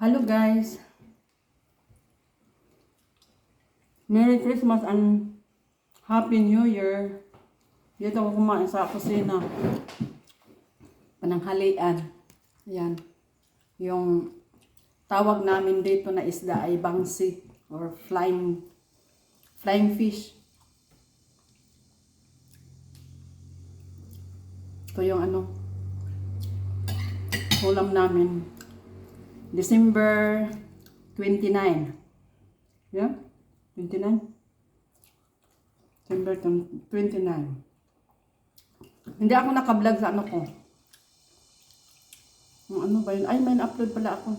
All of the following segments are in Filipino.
Hello guys. Merry Christmas and Happy New Year. Dito ako kumain sa kusina. Pananghalian. Ayan. Yung tawag namin dito na isda ay bangsi or flying flying fish. Ito yung ano ulam namin. December 29. Yeah? 29? December 29. Hindi ako naka-vlog sa ano ko. Yung ano ba yun? Ay, may na-upload pala ako.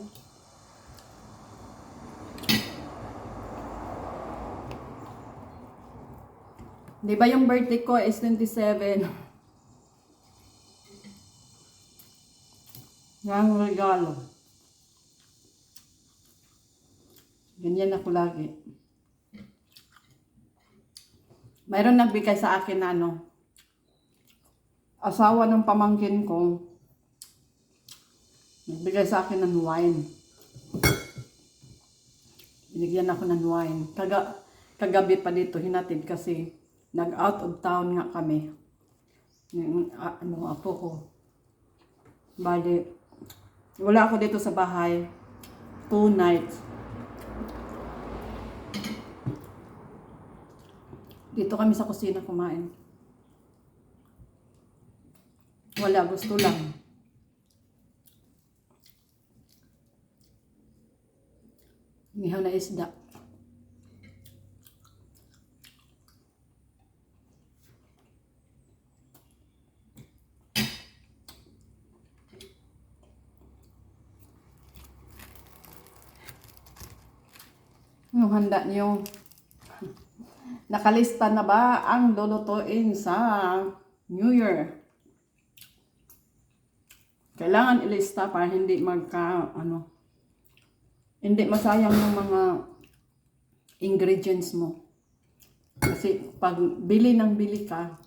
Di ba yung birthday ko is 27? Yan regalo. Ganyan ako lagi. Mayroon nagbigay sa akin na ano, asawa ng pamangkin ko, nagbigay sa akin ng wine. Binigyan ako ng wine. Kaga, kagabi pa dito, hinatid kasi nag-out of town nga kami. Yung, ano, apo ko. Bali, wala ako dito sa bahay. Two nights. Dito kami sa kusina kumain. Wala, gusto lang. Nihaw na isda. Yung handa niyo. Nakalista na ba ang lulutuin sa New Year? Kailangan ilista para hindi magka, ano, hindi masayang yung mga ingredients mo. Kasi pag bili ng bili ka,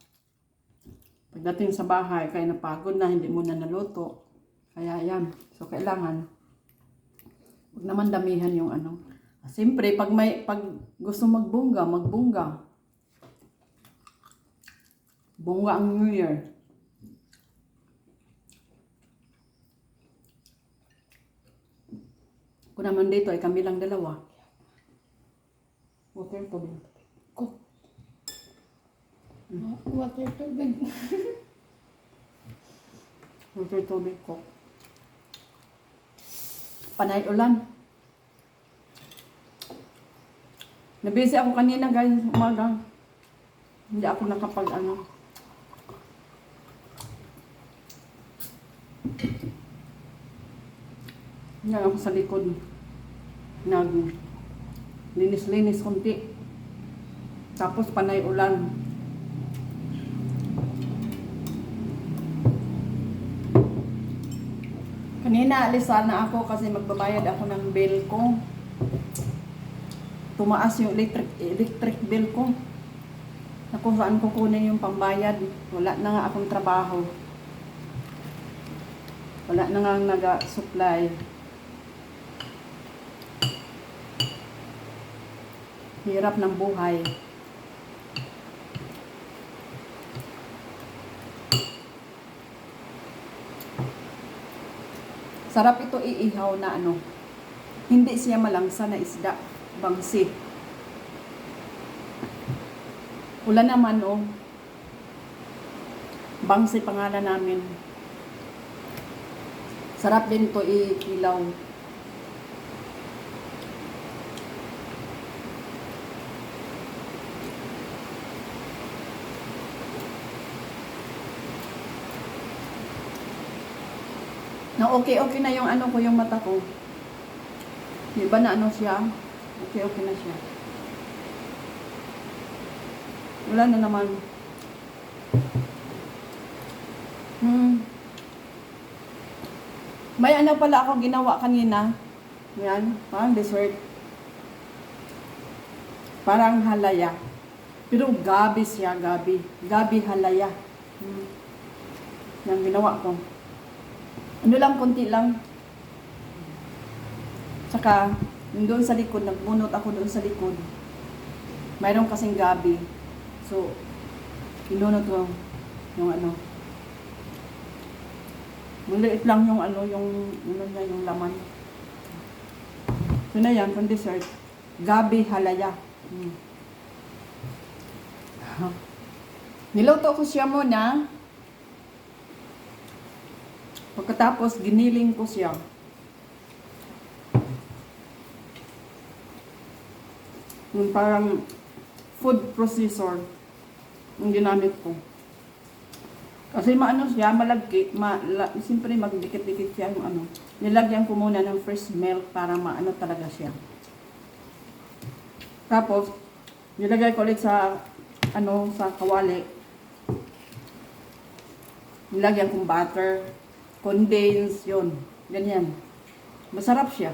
pagdating sa bahay, kaya napagod na, hindi mo na naluto. Kaya yan. So, kailangan, huwag naman damihan yung ano. Siyempre, pag may pag gusto magbungga, magbungga. Bunga ang New Year. Kung naman dito ay kami lang dalawa. Okay po din. Ko. Water tubig. Okay, tubig ko. Panay ulan. Nabisi ako kanina guys, umaga. Hindi ako nakapag ano. Yan ako sa likod. Nag linis-linis konti. Tapos panay ulan. Kanina alisa na ako kasi magbabayad ako ng bill ko. Tumaas yung electric, electric bill ko. Na kung saan kukunin yung pambayad. Wala na nga akong trabaho. Wala na nga nag-supply. Hirap ng buhay. Sarap ito iihaw na ano. Hindi siya malangsa na isda. Bangsi. Wala naman oh. Bangsi pangalan namin. Sarap din to ikilaw. Na okay okay na yung ano ko yung mata ko. Di ba na ano siya? Okay okay na siya. Wala na naman. Hmm. May ano pala ako ginawa kanina. Yan, parang dessert. Parang halaya. Pero gabi siya, gabi. Gabi halaya. Hmm. Yan ginawa ko. Ano lang, konti lang. Tsaka, doon sa likod, nagbunot ako doon sa likod. Mayroon kasing gabi. So, pinunot ko yung ano. Maliit lang yung ano, yung, ano niya, yung laman. So na yan, pang dessert. Gabi halaya. Hmm. Niluto ko siya muna. Pagkatapos, giniling ko siya. Yung parang food processor yung ginamit ko. Kasi maano siya, malagkit, ma, siyempre magdikit-dikit siya yung ano. Nilagyan ko muna ng fresh milk para maano talaga siya. Tapos, nilagay ko ulit sa, ano, sa kawali. Nilagyan kong butter, condense, yun. Ganyan. Masarap siya.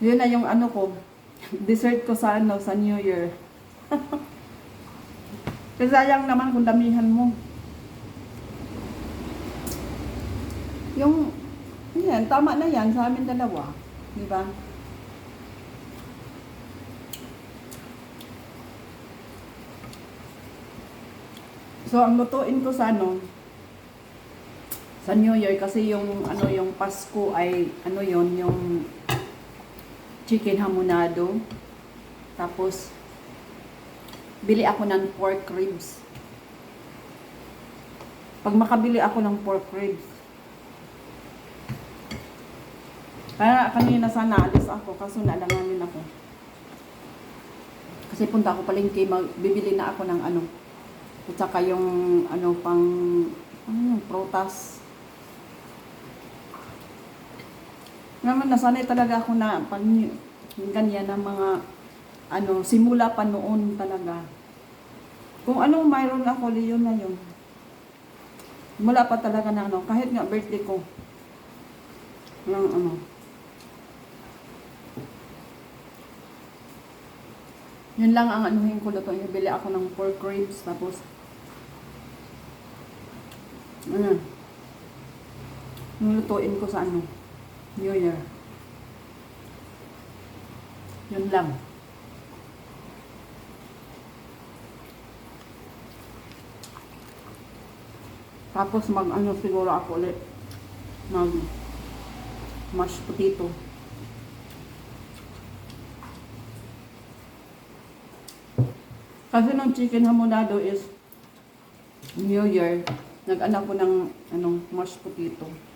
Yun na yung ano ko, dessert ko sa ano, sa New Year. Kasi sayang naman kung damihan mo. Yung, yan, tama na yan sa amin dalawa. Di ba? So, ang lutuin ko sa ano, sa New Year, kasi yung, ano, yung Pasko ay, ano yon yung chicken hamonado. Tapos, bili ako ng pork ribs. Pag makabili ako ng pork ribs, kaya kanina sana alis ako, kaso naalanganin ako. Kasi punta ako palengke, bibili na ako ng ano, at saka yung ano pang, ano yung Naman, nasanay talaga ako na pag ganyan ng mga ano, simula pa noon talaga. Kung anong mayroon ako, yun na yun. Mula pa talaga na ano, kahit nga birthday ko. Yung ano. Yun lang ang anuhin ko luto. Bili ako ng pork ribs, tapos ano, yung lutuin ko sa ano, New Year. Yun lang. Tapos mag ano siguro ako ulit. Mag mashed potato. Kasi nung chicken hamonado is New Year, nag-anak ko ng anong mashed potato.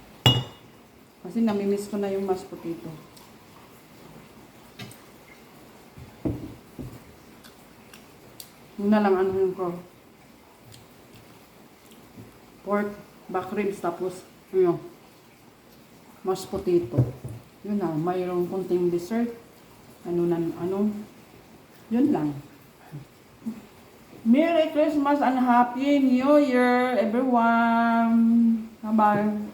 Kasi namimiss ko na yung mashed potato. Yun lang ano yung ko. Pork, back ribs, tapos, ano, mashed potato. Yun na, mayroong kunting dessert. Ano na, ano, yun lang. Merry Christmas and Happy New Year, everyone! Bye-bye!